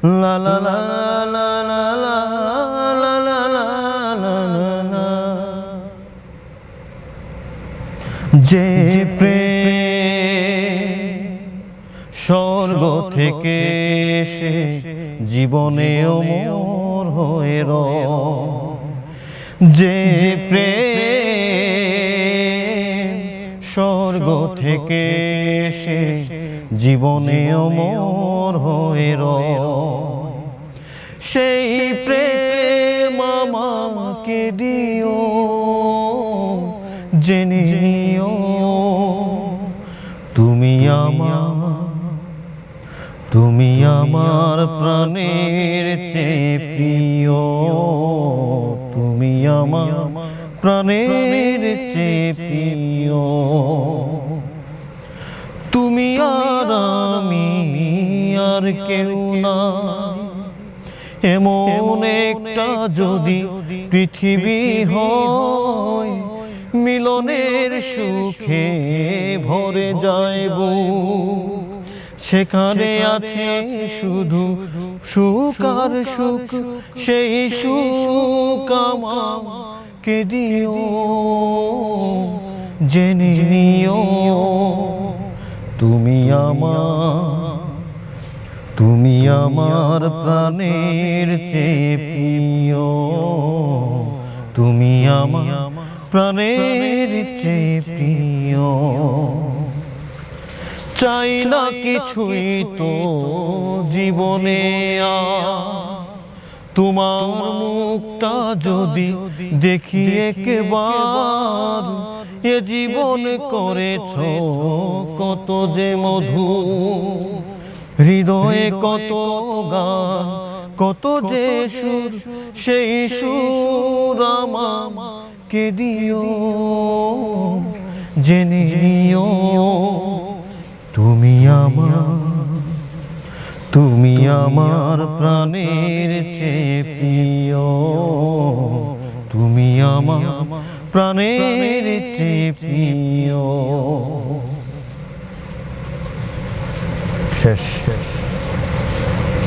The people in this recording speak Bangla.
লা লা লা লা লা লা লা লা লা লা যে স্বর্গ থেকে এসে জীবনে অমর হয়ে র যে প্রেম স্বর্গ থেকে এসে জীবনে অমর হয়ে র সেই প্রেম আমাকে দিও জেনে নিও। তুমি আমার তুমি আমার প্রাণের চেয়ে প্রিয়। তুমি আমার প্রাণের চেয়ে প্রিয়। তুমি আর আমি আর কেউ না। এমন একটা যদি পৃথিবী হয়, মিলনের সুখে ভরে যায় বুক। সেখানে আছে শুধু সুখ আর সুখ, সেই সুখ আমাকে দিও, জেনে নিও তুমি আমার তুমি আমার প্রাণের চেয়ে প্রিয়। তুমি আমার প্রাণের চেয়ে প্রিয়। চাই না কিছুই তো জীবনে তোমার মুখটা যদি দেখি একবার এ জীবন করেছ কত যে মধু। হৃদয়ে কত গান কত যে সুর সেই সুর আমাকে দিও জেনে নিও। তুমি আমার তুমি আমার প্রাণের চেয়ে প্রিয়। তুমি আমার প্রাণের চেয়ে প্রিয়। শেষ।